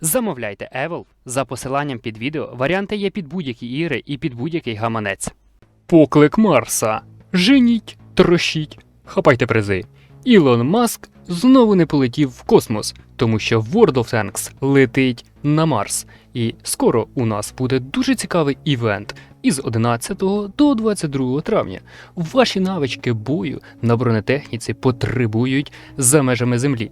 Замовляйте Evolve за посиланням під відео. Варіанти є під будь-які ігри і під будь-який гаманець. Поклик Марса. Женіть, трощіть, хапайте призи. Ілон Маск знову не полетів в космос, тому що World of Tanks летить на Марс. І скоро у нас буде дуже цікавий івент із 11 до 22 травня. Ваші навички бою на бронетехніці потребують за межами Землі.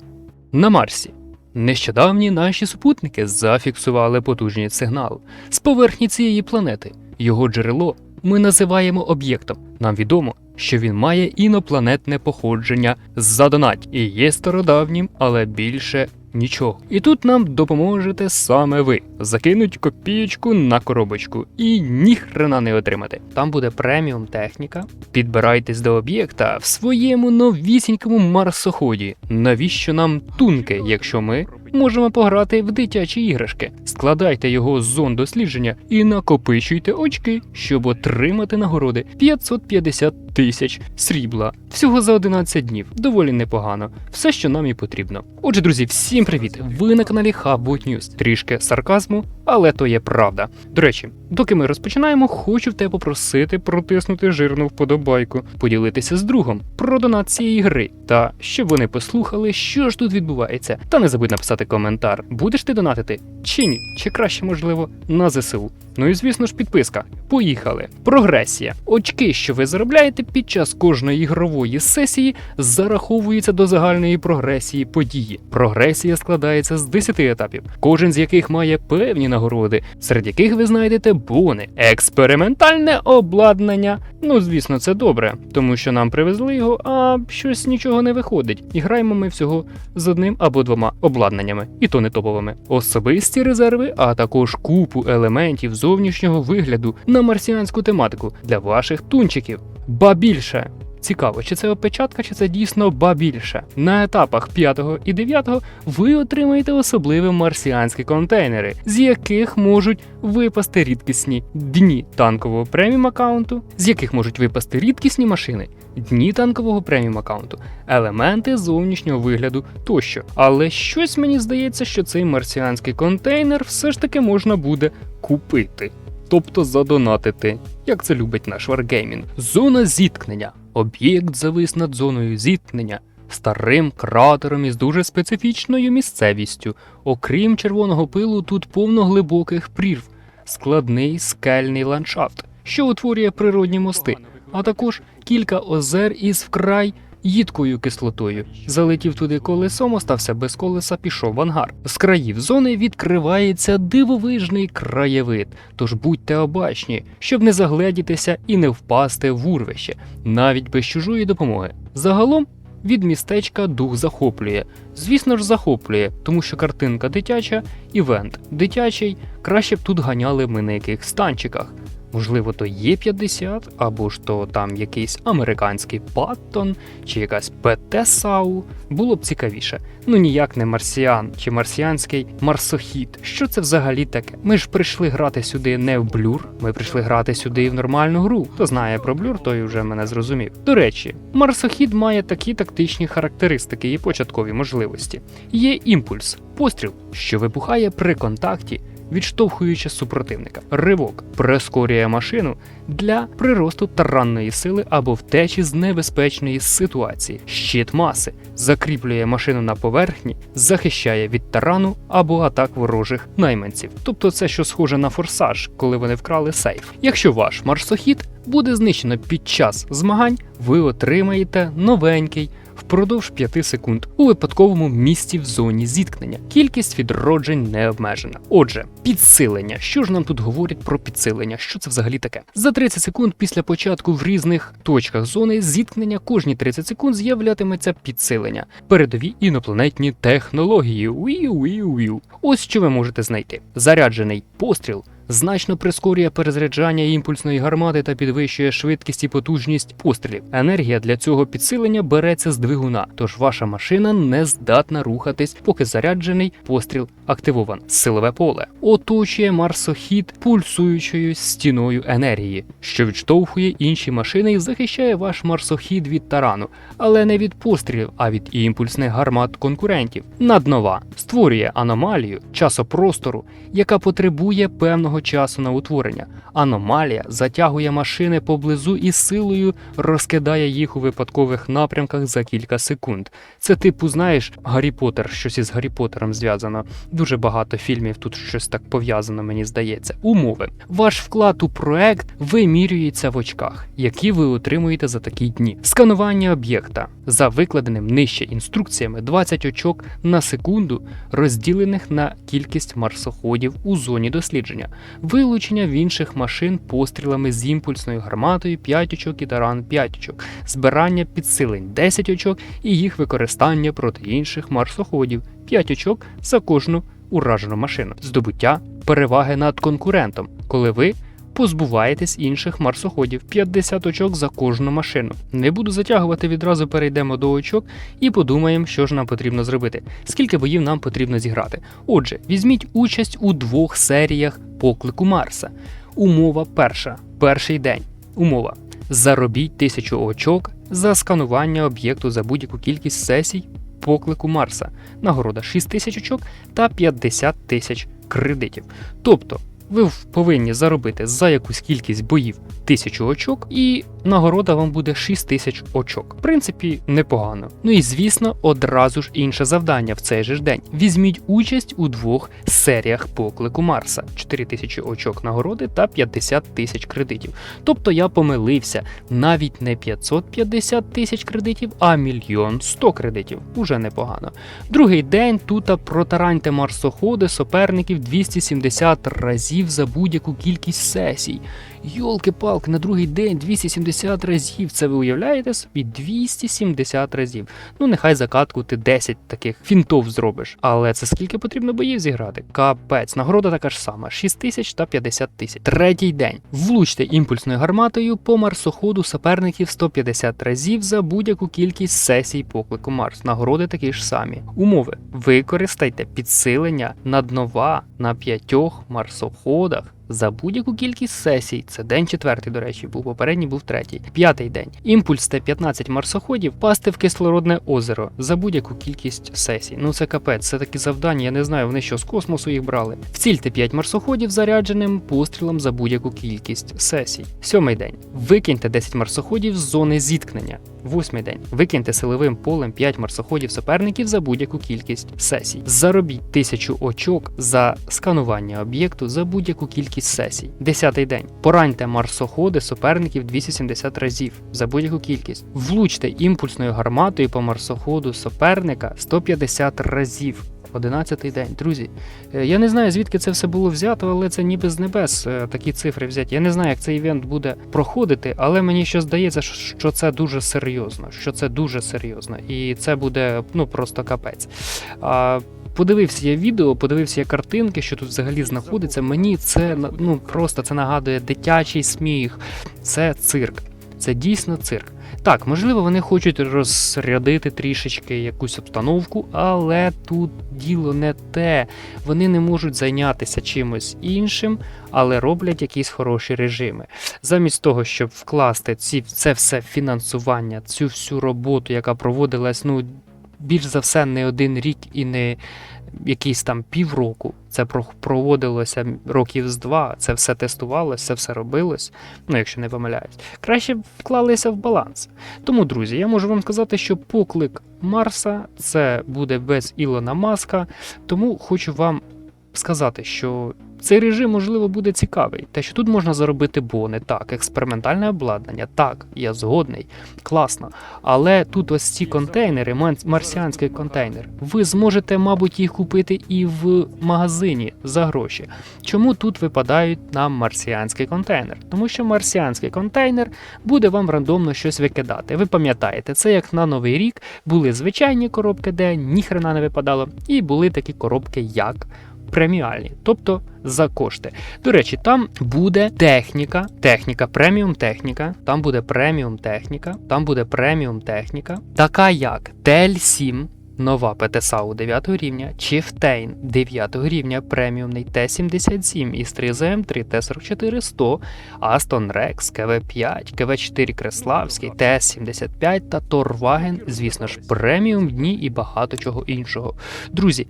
На Марсі. Нещодавні наші супутники зафіксували потужний сигнал з поверхні цієї планети. Його джерело ми називаємо об'єктом. Нам відомо, що він має інопланетне походження задонать і є стародавнім, але більше нічого. І тут нам допоможете саме ви. Закинуть копієчку на коробочку і ніхрена не отримати. Там буде преміум техніка. Підбирайтесь до об'єкта в своєму новісінькому марсоході. Навіщо нам тунки, якщо ми можемо пограти в дитячі іграшки? Складайте його з зон дослідження і накопичуйте очки, щоб отримати нагороди 550 тисяч срібла. Всього за 11 днів. Доволі непогано. Все, що нам і потрібно. Отже, друзі, всім привіт! Ви на каналі Hubboot News. Трішки сарказму, але то є правда. До речі, доки ми розпочинаємо, хочу в тебе попросити протиснути жирну вподобайку, поділитися з другом про донат цієї гри, та щоб вони послухали, що ж тут відбувається. Та не забудь написати коментар, будеш ти донатити чи ні, чи краще, можливо, на ЗСУ. Ну і звісно ж, підписка. Поїхали. Прогресія. Очки, що ви заробляєте під час кожної ігрової сесії, зараховуються до загальної прогресії події. Прогресія складається з 10 етапів, кожен з яких має певні нагороди, серед яких ви знайдете бони, експериментальне обладнання. Ну, звісно, це добре, тому що нам привезли його, а щось нічого не виходить. І граємо ми всього з одним або двома обладнаннями, і то не топовими. Особисті резерви, а також купу елементів зовнішнього вигляду на марсіанську тематику для ваших тунчиків. Ба більше. Цікаво, чи це опечатка, чи це дійсно ба більше. На етапах 5 і 9 ви отримаєте особливі марсіанські контейнери, з яких можуть випасти рідкісні дні танкового преміум аккаунту, з яких можуть випасти рідкісні машини, дні танкового преміум аккаунту, елементи зовнішнього вигляду тощо. Але щось мені здається, що цей марсіанський контейнер все ж таки можна буде купити. Тобто задонатити, як це любить наш Wargaming. Зона зіткнення. Об'єкт завис над зоною зіткнення, старим кратером із дуже специфічною місцевістю. Окрім червоного пилу, тут повно глибоких прірв, складний скельний ландшафт, що утворює природні мости, а також кілька озер із вкрай їдкою кислотою. Залетів туди колесом, остався без колеса, пішов в ангар. З країв зони відкривається дивовижний краєвид, тож будьте обачні, щоб не загледітися і не впасти в урвище, навіть без чужої допомоги. Загалом. Від містечка дух захоплює. Звісно ж, захоплює, тому що картинка дитяча, івент дитячий, краще б тут ганяли ми на яких станчиках. Можливо, то є 50, або ж то там якийсь американський Паттон, чи якась ПТ САУ. Було б цікавіше. Ну ніяк не марсіан чи марсіанський марсохід. Що це взагалі таке? Ми ж прийшли грати сюди не в блюр, ми прийшли грати сюди в нормальну гру. Хто знає про блюр, той вже мене зрозумів. До речі, марсохід має такі тактичні характеристики і початкові можливості. Є імпульс, постріл, що вибухає при контакті відштовхуючи супротивника. Ривок прискорює машину для приросту таранної сили або втечі з небезпечної ситуації. Щит маси закріплює машину на поверхні, захищає від тарану або атак ворожих найманців. Тобто це що схоже на форсаж, коли вони вкрали сейф. Якщо ваш марсохід буде знищено під час змагань, ви отримаєте новенький впродовж 5 секунд у випадковому місці в зоні зіткнення. Кількість відроджень не обмежена. Отже, підсилення. Що ж нам тут говорять про підсилення? Що це взагалі таке? За 30 секунд після початку в різних точках зони зіткнення кожні 30 секунд з'являтиметься підсилення. Передові інопланетні технології. Уіу-уіу-уіу. Ось що ви можете знайти: заряджений постріл. Значно прискорює перезаряджання імпульсної гармати та підвищує швидкість і потужність пострілів. Енергія для цього підсилення береться з двигуна, тож ваша машина не здатна рухатись, поки заряджений постріл активован. Силове поле оточує марсохід пульсуючою стіною енергії, що відштовхує інші машини і захищає ваш марсохід від тарану, але не від пострілів, а від імпульсних гармат конкурентів. Наднова створює аномалію часопростору, яка потребує певного часу на утворення. Аномалія затягує машини поблизу і силою розкидає їх у випадкових напрямках за кілька секунд. Це типу, знаєш, Гаррі Поттер, щось із Гаррі Поттером зв'язано. Дуже багато фільмів тут щось так пов'язано, мені здається. Умови. Ваш вклад у проект вимірюється в очках, які ви отримуєте за такі дні. Сканування об'єкта за викладеним нижче інструкціями 20 очок на секунду, розділених на кількість марсоходів у зоні дослідження, вилучення в інших машин пострілами з імпульсною гарматою 5 очок і таран 5 очок, збирання підсилень 10 очок і їх використання проти інших марсоходів 5 очок за кожну уражену машину, здобуття переваги над конкурентом, коли ви позбуваєтесь інших марсоходів 50 очок за кожну машину. Не буду затягувати, відразу перейдемо до очок і подумаємо, що ж нам потрібно зробити, скільки боїв нам потрібно зіграти. Отже, візьміть участь у двох серіях поклику Марса. Умова перша. Перший день. Умова. Заробіть тисячу очок за сканування об'єкту за будь-яку кількість сесій поклику Марса. Нагорода 6 тисяч очок та 50 тисяч кредитів. Тобто ви повинні заробити за якусь кількість боїв тисячу очок, і нагорода вам буде 6 тисяч очок. В принципі, непогано. Ну і звісно, одразу ж інше завдання в цей же ж день. Візьміть участь у двох серіях поклику Марса: 4 тисячі очок нагороди та 50 тисяч кредитів. Тобто я помилився, навіть не 550 тисяч кредитів, а мільйон 100 кредитів. Уже непогано. Другий день тут протараньте марсоходи суперників 270 разів за будь-яку кількість сесій. Йолки-палки, на другий день 270 разів. Це ви уявляєте собі? 270 разів. Ну, нехай закатку ти 10 таких фінтов зробиш. Але це скільки потрібно боїв зіграти? Капець, нагорода така ж сама: 6 тисяч та 50 тисяч. Третій день. Влучте імпульсною гарматою по марсоходу суперників 150 разів за будь-яку кількість сесій поклику Марс. Нагороди такі ж самі. Умови: використайте підсилення наднова на п'ятьох марсоходах доходах за будь-яку кількість сесій, це день четвертий, до речі, був попередній був третій. П'ятий день. Імпульс Т-15 марсоходів пасти в кислородне озеро за будь-яку кількість сесій. Ну це капець, це такі завдання, я не знаю, вони що з космосу їх брали. Вцільте 5 марсоходів зарядженим пострілом за будь-яку кількість сесій. Сьомий день. Викиньте 10 марсоходів з зони зіткнення. Восьмий день. Викиньте силовим полем 5 марсоходів суперників за будь-яку кількість сесій. Заробіть тисячу очок за сканування об'єкту за будь-яку кількість сесій. Десятий день. Пораньте марсоходи суперників 270 разів за будь-яку кількість. Влучте імпульсною гарматою по марсоходу суперника 150 разів. Одинадцятий день, друзі. е, Я не знаю, звідки це все було взято, але це ніби з небес е, такі цифри взяті. Я не знаю, як цей івент буде проходити, але мені що здається, що- це дуже серйозно. Що це дуже серйозно, і це буде ну просто капець. Подивився я відео, подивився я картинки, що тут взагалі знаходиться. Мені це ну просто це нагадує дитячий сміх. Це цирк. Це дійсно цирк. Так, можливо, вони хочуть розрядити трішечки якусь обстановку, але тут діло не те. Вони не можуть зайнятися чимось іншим, але роблять якісь хороші режими. Замість того, щоб вкласти ці, це все фінансування, цю всю роботу, яка проводилась, ну більш за все, не один рік і не якийсь там півроку. Це проводилося років з два, це все тестувалося, це все робилось, ну якщо не помиляюсь. Краще вклалися в баланс. Тому, друзі, я можу вам сказати, що поклик Марса це буде без Ілона Маска. Тому хочу вам сказати, що цей режим, можливо, буде цікавий. Те, що тут можна заробити бони, так, експериментальне обладнання, так, я згодний, класно. Але тут ось ці контейнери, марсіанський контейнер, ви зможете, мабуть, їх купити і в магазині за гроші. Чому тут випадають нам марсіанський контейнер? Тому що марсіанський контейнер буде вам рандомно щось викидати. Ви пам'ятаєте, це як на новий рік були звичайні коробки, де ніхрена не випадало, і були такі коробки, як преміальні, тобто за кошти. До речі, там буде техніка, техніка, преміум техніка, там буде преміум техніка, там буде преміум техніка, така як TL7. Нова ПТСАУ 9 рівня, Chieftain 9 рівня, преміумний Т-77 із 3ЗМ3 Т-44-100, Aston Rex, КВ-5, КВ-4 Креславський, Т-75 та Торваген, звісно ж, преміум дні і багато чого іншого. Друзі,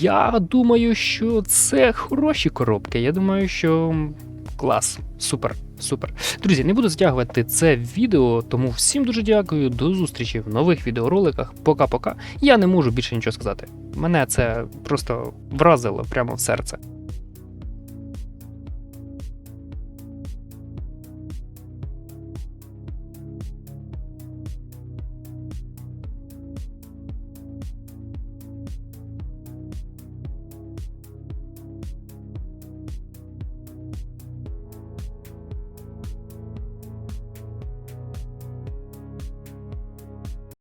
я думаю, що це хороші коробки. Я думаю, що клас, супер, супер. Друзі, не буду затягувати це відео, тому всім дуже дякую. До зустрічі в нових відеороликах. Пока-пока. Я не можу більше нічого сказати. Мене це просто вразило прямо в серце.